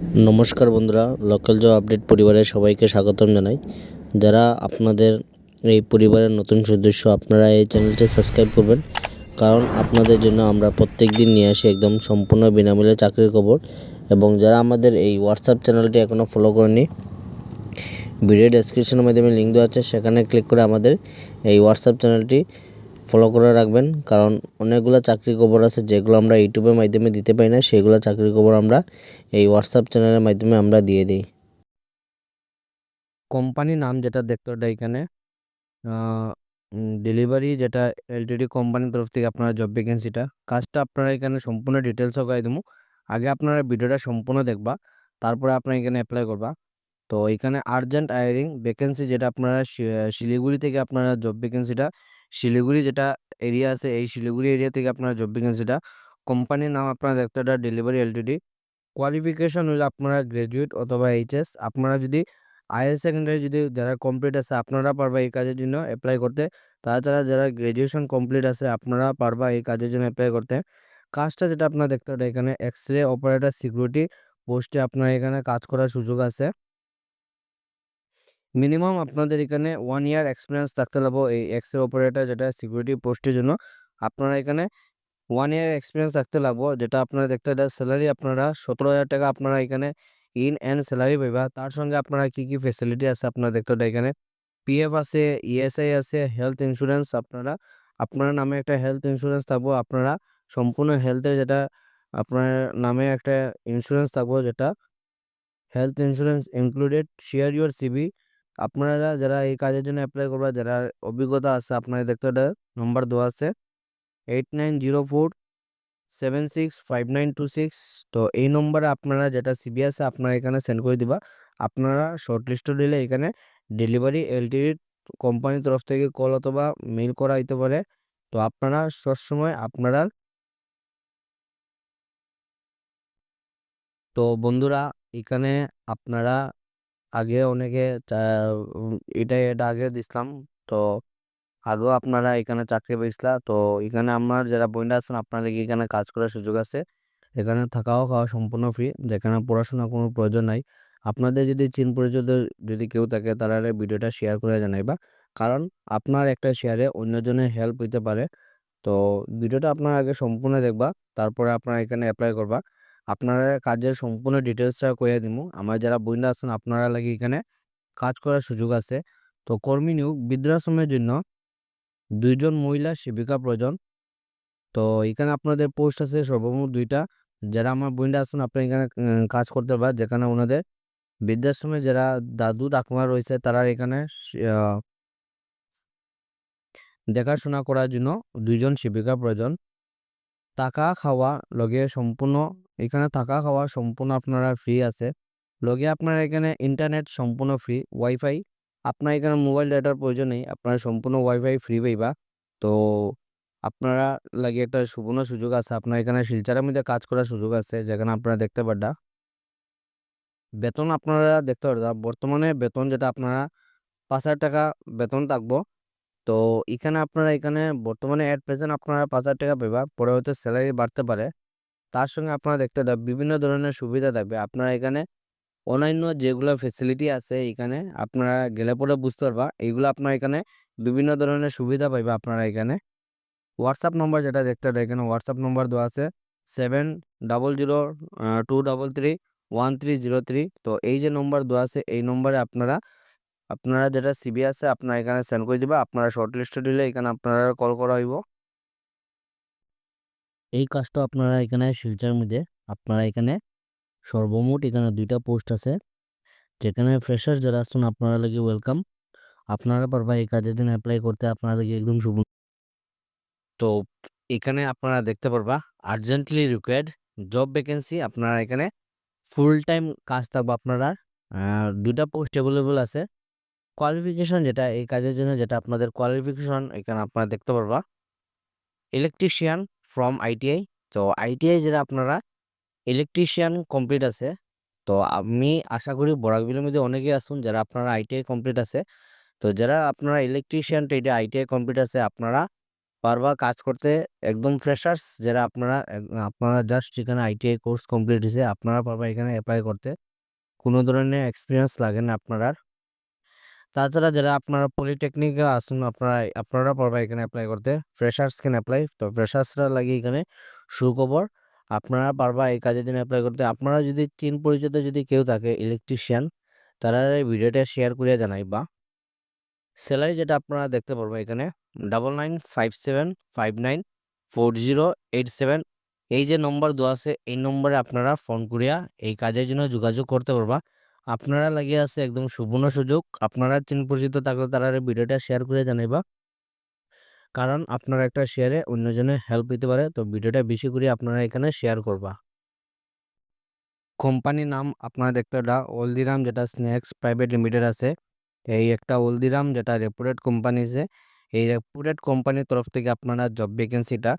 নমস্কার বন্ধুরা local job update পরিবারের সবাইকে স্বাগতম জানাই। যারা আপনাদের এই পরিবারের নতুন সদস্য, আপনারা এই চ্যানেলটি সাবস্ক্রাইব করবেন। কারণ আপনাদের জন্য আমরা প্রত্যেক দিন নিয়ে আসি একদম সম্পূর্ণ বিনামূল্যে চাকরির খবর। এবং যারা আমাদের এই হোয়াটসঅ্যাপ চ্যানেলটি এখনও ফলো করেনি ভিডিও ডেসক্রিপশনের মাধ্যমে লিঙ্ক দেওয়া আছে, সেখানে ক্লিক করে আমাদের এই হোয়াটসঅ্যাপ চ্যানেলটি ফলো করে রাখবেন, কারণ অনেকগুলো চাকরি খবর আছে যেগুলো আমরা ইউটিউবের মাধ্যমে দিতে পারি না, সেগুলো চাকরির খবর আমরা এই হোয়াটসঅ্যাপ চ্যানেলের মাধ্যমে আমরা দিয়ে দিই। কোম্পানি নাম যেটা দেখতে ওটা এখানে ডেলিভারি যেটা এলটিডি কোম্পানির তরফ থেকে আপনারা জব ভ্যাকেন্সিটা কাজটা আপনারা এখানে সম্পূর্ণ ডিটেলস সহকারে দেবো। আগে আপনারা ভিডিওটা সম্পূর্ণ দেখবা, তারপরে আপনারা এখানে অ্যাপ্লাই করবা। তো এখানে আর্জেন্ট আয়ারিং ভ্যাকেন্সি যেটা আপনারা শিলিগুড়ি থেকে আপনারা জব ভ্যাকেন্সিটা শিলিগুড়ি যেটা এরিয়া আছে, এই শিলিগুড়ি এরিয়া থেকে আপনারা জব ভ্যাকেন্সিটা কোম্পানির নাম আপনারা দেখতে এটা ডেলিভারি এলটিডি কোয়ালিফিকেশন হলে আপনারা গ্র্যাজুয়েট অথবা এইচএস আপনারা যদি হায়ার সেকেন্ডারি যদি যারা কমপ্লিট আছে, আপনারা পারবা এই কাজের জন্য অ্যাপ্লাই করতে। তাছাড়া যারা গ্র্যাজুয়েশন কমপ্লিট আছে, আপনারা পারবা এই কাজের জন্য অ্যাপ্লাই করতে। কাজটা যেটা আপনারা দেখতে পারেন এখানে এক্স রে অপারেটর সিকিউরিটি পোস্টে আপনার এখানে কাজ করার সুযোগ আছে। মিনিমাম আপনাদের এখানে ওয়ান ইয়ার এক্সপিরিয়েন্স থাকতে লাগবো এই এক্স অপারেটর যেটা সিকিউরিটি পোস্টের জন্য, আপনারা এখানে ওয়ান ইয়ার এক্সপিরিয়েন্স থাকতে লাগবো। যেটা আপনারা দেখতে এটা স্যালারি আপনারা সতেরো হাজার টাকা আপনারা এখানে ইন অ্যান্ড স্যালারি পাইবা। তার সঙ্গে আপনারা কি কি ফেসিলিটি আছে আপনারা দেখতে এটা এখানে। পিএফ আছে ইএসআই আছে হেলথ ইন্স্যুরেন্স আপনারা, আপনার নামে একটা হেলথ ইন্স্যুরেন্স থাকব। আপনারা সম্পূর্ণ হেলথের যেটা আপনার নামে একটা ইন্স্যুরেন্স থাকব, যেটা health insurance included share your CV আপনারা যারা এই কাজের জন্য অ্যাপ্লাই করবা, যারা অভিজ্ঞতা আছে, আপনারা দেখতে নম্বর দেওয়া আছে eight nine zero four seven six five nine two six তো এই নম্বরে আপনারা যেটা সিবি আছে, আপনারা এখানে সেন্ড করে দিবা। আপনারা শর্ট লিস্ট দিলে এখানে ডেলিভারি এলটিডি কোম্পানির তরফ থেকে কল অথবা মেল করা হইতে পারে। তো আপনারা সবসময় আপনারা তো বন্ধুরা, এখানে আপনারা আগে অনেকে চা- এটা এটা আগে দিছিলাম তো আগেও আপনারা এখানে চাকরি পেয়েছিলা। তো এখানে আমার যারা বইন্ডা আছেন আপনাদের এখানে কাজ করার সুযোগ আছে। এখানে থাকাও খাওয়া সম্পূর্ণ ফ্রি যেখানে পড়াশোনার কোনো প্রয়োজন নাই। আপনাদের যদি চিন পরিচিত যদি কেউ থাকে, তারা ভিডিওটা শেয়ার করে জানাইবা। কারণ আপনার একটা শেয়ারে অন্যজনের হেল্প হইতে পারে। তো ভিডিওটা আপনারা আগে সম্পূর্ণ দেখবা, তারপরে আপনারা এখানে অ্যাপ্লাই করবা। আপনারা কাজের সম্পূর্ণ ডিটেলসটা কইয়া দিমু। আমার যারা বইন্ডা আছেন, আপনারা লাগে এখানে কাজ করার সুযোগ আছে। তো কর্মী নিয়োগ, বৃদ্ধাশ্রমের জন্য দুইজন মহিলা সেবিকা প্রয়োজন। তো এখানে আপনাদের পোস্ট আছে সর্বমোট দুইটা। যারা আমার বইন্ডা আছেন, আপনারা এখানে কাজ করতে পারবেন যেখানে ওনাদের বৃদ্ধাশ্রমে যারা দাদু, ঠাকুমা রয়েছে, তারা এখানে দেখাশোনা করার জন্য দুইজন সেবিকা প্রয়োজন। থাকা খাওয়া লগে সম্পূর্ণ, এখানে থাকা খাওয়া সম্পূর্ণ আপনারা ফ্রি আছে। লগে আপনারা এখানে ইন্টারনেট সম্পূর্ণ ফ্রি ওয়াইফাই আপনার এখানে মোবাইল ডাটার প্রয়োজন নেই, আপনারা সম্পূর্ণ ওয়াইফাই ফ্রি পাইবা। তো আপনারা লাগে একটা সুবর্ণ সুযোগ আছে, আপনার এখানে শিলচারের মধ্যে কাজ করার সুযোগ আছে, যেখানে আপনারা দেখতে পারডা বেতন আপনারা দেখতে পারবা, বর্তমানে বেতন যেটা আপনারা পাঁচ হাজার টাকা বেতন থাকব। তো এখানে আপনারা এখানে বর্তমানে অ্যাট প্রেজেন্ট আপনারা পাঁচ হাজার টাকা পাইবা, পরে হয়তো স্যালারি বাড়তে পারে। তার সঙ্গে আপনারা দেখতে পারবেন, বিভিন্ন ধরনের সুবিধা থাকবে। আপনারা এখানে অন্যান্য যেগুলো ফেসিলিটি আছে এখানে, আপনারা গেলে পরে বুঝতে পারবা এইগুলো আপনারা এখানে বিভিন্ন ধরনের সুবিধা পাইবা আপনারা এখানে। হোয়াটসঅ্যাপ নম্বর যেটা দেখতে পারবেন, এখানে হোয়াটসঅ্যাপ নম্বর দেওয়া আছে seven double zero two double three one three zero three তো এই যে নম্বর দেওয়া আছে, এই নম্বরে আপনারা আপনারা যেটা সিবি আছে আপনারা এখানে সেন্ড করে দিবা। আপনারা শর্ট লিস্টে দিলে এখানে আপনারা কল করা হইব। এই কাজটা আপনারা এখানে শিলচার মধ্যে আপনারা এখানে সর্বমোট এখানে দুইটা পোস্ট আছে। যেখানে ফ্রেশার যারা আসছেন আপনারা লাগে ওয়েলকাম আপনারা পারবা এই কাজের জন্য অ্যাপ্লাই করতে আপনারা লাগে একদম শুভ তো এখানে আপনারা দেখতে পারবা আর্জেন্টলি রিকোয়ার্ড জব ভ্যাকেন্সি আপনারা এখানে ফুল টাইম কাজ থাকবে আপনারা। দুইটা পোস্ট অ্যাভেলেবল আছে। কোয়ালিফিকেশন যেটা, এই কাজের জন্য যেটা আপনাদের কোয়ালিফিকেশন এখানে আপনারা দেখতে পারবা। ইলেকট্রিশিয়ান ফ্রম আইটিআই তো আইটিআই যেটা আপনারা ইলেকট্রিশিয়ান কমপ্লিট আছে। তো আমি আশা করি বরাকবিলের মধ্যে অনেকেই আসুন যারা আপনারা আইটিআই কমপ্লিট আছে। তো যারা আপনারা ইলেকট্রিশিয়ান এটা আইটিআই কমপ্লিট আছে, আপনারা পারবা কাজ করতে একদম ফ্রেশার্স যারা আপনারা আপনারা জাস্ট এখানে আইটিআই কোর্স কমপ্লিট হয়েছে, আপনারা পারবা এখানে অ্যাপ্লাই করতে। কোনো ধরনের এক্সপিরিয়েন্স লাগে না আপনারা তাছাড়া যারা আপনারা পলিটেকনিকে আসুন, আপনারা আপনারা পারবা এখানে অ্যাপ্লাই করতে। ফ্রেশার্স ক্যান অ্যাপ্লাই তো ফ্রেশার্সরা লাগে এখানে সুখবর। আপনারা পারবা এই কাজের জন্য অ্যাপ্লাই করতে। আপনারা যদি চিন পরিচিত যদি কেউ থাকে ইলেকট্রিশিয়ান তারা এই ভিডিওটা শেয়ার করিয়া জানাইবা। স্যালারি যেটা আপনারা দেখতে পারবেন এখানে double nine five seven five nine four zero eight seven এই যে নম্বর দেওয়া আছে, এই নম্বরে আপনারা ফোন করিয়া এই কাজের জন্য যোগাযোগ করতে পারবা। আপনারা লাগিয়ে আছে একদম সুবর্ণ সুযোগ। আপনারা চিন পরিচিত থাকলে তারা ভিডিওটা শেয়ার করে জানাইবা। কারণ আপনারা একটা শেয়ারে অন্যজনে হেল্প পেতে পারে, তো ভিডিওটা বেশি করে আপনারা এখানে শেয়ার করবা। কোম্পানির নাম আপনারা দেখতে এটা হলদিরাম যেটা স্ন্যাক্স প্রাইভেট লিমিটেড আছে। এই একটা হলদিরাম যেটা রেপুটেড কোম্পানি আছে। এই রেপুটেড কোম্পানির তরফ থেকে আপনারা জব ভ্যাকেন্সিটা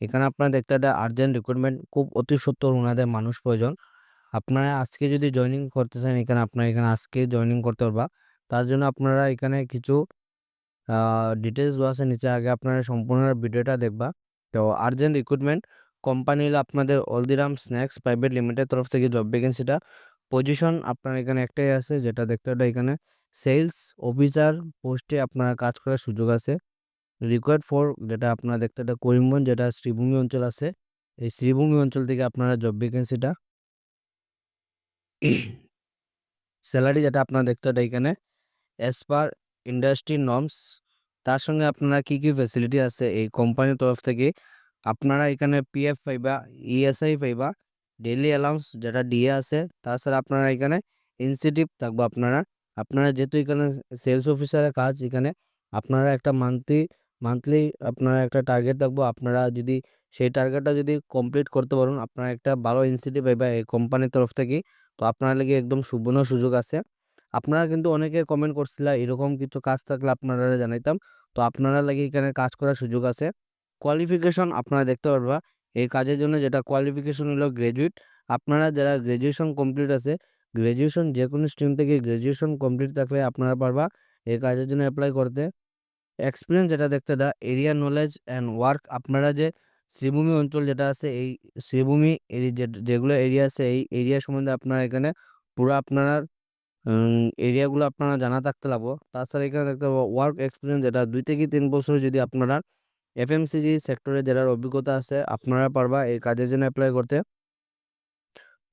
এখানে আপনারা দেখতে একটা আর্জেন্ট রিক্রুটমেন্ট খুব অতি সত্তর ওনাদের মানুষ প্রয়োজন। আপনারা আজকে যদি জয়েনিং করতে চান, এখানে আপনারা এখানে আজকে জয়েনিং করতে পারবা। তার জন্য আপনারা এখানে কিছু ডিটেলস আছে। নিচে আগে আপনারা সম্পূর্ণ ভিডিওটা দেখবা। তো আর্জেন্ট রিক্রুটমেন্ট কোম্পানি হলো আপনাদের অলদিরাম স্ন্যাক্স প্রাইভেট লিমিটেড তরফ থেকে জব ভ্যাকেন্সিটা পজিশন আপনার এখানে একটাই আছে, যেটা দেখতে হবে এখানে সেলস অফিসার পোস্টে আপনারা কাজ করার সুযোগ আছে। রিকোয়ার্ড ফর যেটা আপনারা দেখতে এটা করিমগঞ্জ, যেটা শ্রীভূমি অঞ্চল আছে। এই শ্রীভূমি অঞ্চল থেকে আপনারা জব ভ্যাকেন্সিটা স্যালারি যেটা আপনারা দেখতে এটা এখানে অ্যাজ পার ইন্ডাস্ট্রি নর্মস তার সঙ্গে আপনারা কি কি ফ্যাসিলিটি আছে এই কোম্পানির তরফ থেকে, আপনারা এখানে পিএফ পাইবা ইএসআই পাইবা ডেইলি অ্যালাউন্স যেটা ডিএ আছে, তাছাড়া আপনারা এখানে ইনসেন্টিভ থাকবে আপনারা আপনারা যেহেতু এখানে সেলস অফিসারের কাজ এখানে, আপনারা একটা মান্থলি মান্থলি আপনারা একটা টার্গেট থাকব, আপনারা যদি সেই টার্গেটটা যদি কমপ্লিট করতে পারেন, আপনারা একটা ভালো ইনসেন্টিভ পাইবা এই কোম্পানির তরফ থেকে। তো আপনারা লাগে একদম সুবর্ণ সুযোগ আছে। আপনারা কিন্তু অনেকে কমেন্ট করছিলা, এরকম কিছু কাজ থাকলে আপনারা জানাইতাম। তো আপনারা লাগে এখানে কাজ করার সুযোগ আছে। কোয়ালিফিকেশন আপনারা দেখতে পারবা। এই কাজের জন্য যেটা কোয়ালিফিকেশন হলো গ্র্যাজুয়েট আপনারা যারা গ্র্যাজুয়েশন কমপ্লিট আছে গ্র্যাজুয়েশন যে কোনো স্ট্রিম থেকে গ্র্যাজুয়েশন কমপ্লিট থাকলে আপনারা পারবা এই কাজের জন্য অ্যাপ্লাই করতে। এক্সপিরিয়েন্স যেটা দেখতে এরিয়া নলেজ অ্যান্ড ওয়ার্ক আপনারা যে শ্রীভূমি অঞ্চল যেটা আছে, এই শ্রীভূমি যেগুলো এরিয়া আছে, এই এরিয়া সম্বন্ধে আপনারা এখানে পুরো আপনার এরিয়াগুলো আপনারা জানা থাকতে লাগবো। তাছাড়া এখানে দেখতে পাবো ওয়ার্ক এক্সপিরিয়েন্স যেটা দুই থেকে তিন বছর যদি আপনারা এফএমসিজি সেক্টরে যারা অভিজ্ঞতা আছে, আপনারা পারবা এই কাজের জন্য অ্যাপ্লাই করতে।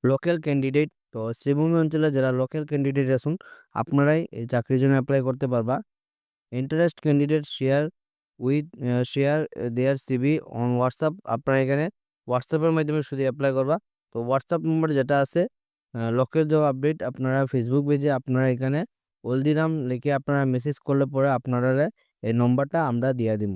লোকাল ক্যান্ডিডেট তো শ্রীভূমি অঞ্চলে যারা লোকাল ক্যান্ডিডেট আছেন, আপনারাই এই চাকরির জন্য অ্যাপ্লাই করতে পারবা। Interest candidate share with share their CV on WhatsApp. আপনারা এখানে হোয়াটসঅ্যাপের মাধ্যমে শুধু অ্যাপ্লাই করবা। তো হোয়াটসঅ্যাপ নম্বর যেটা আছে লকের জব আপডেট আপনারা ফেসবুক পেজে আপনারা এখানে হলদিরাম লিখে আপনারা মেসেজ করলে পরে আপনারা এই নম্বরটা আমরা দিয়ে দিব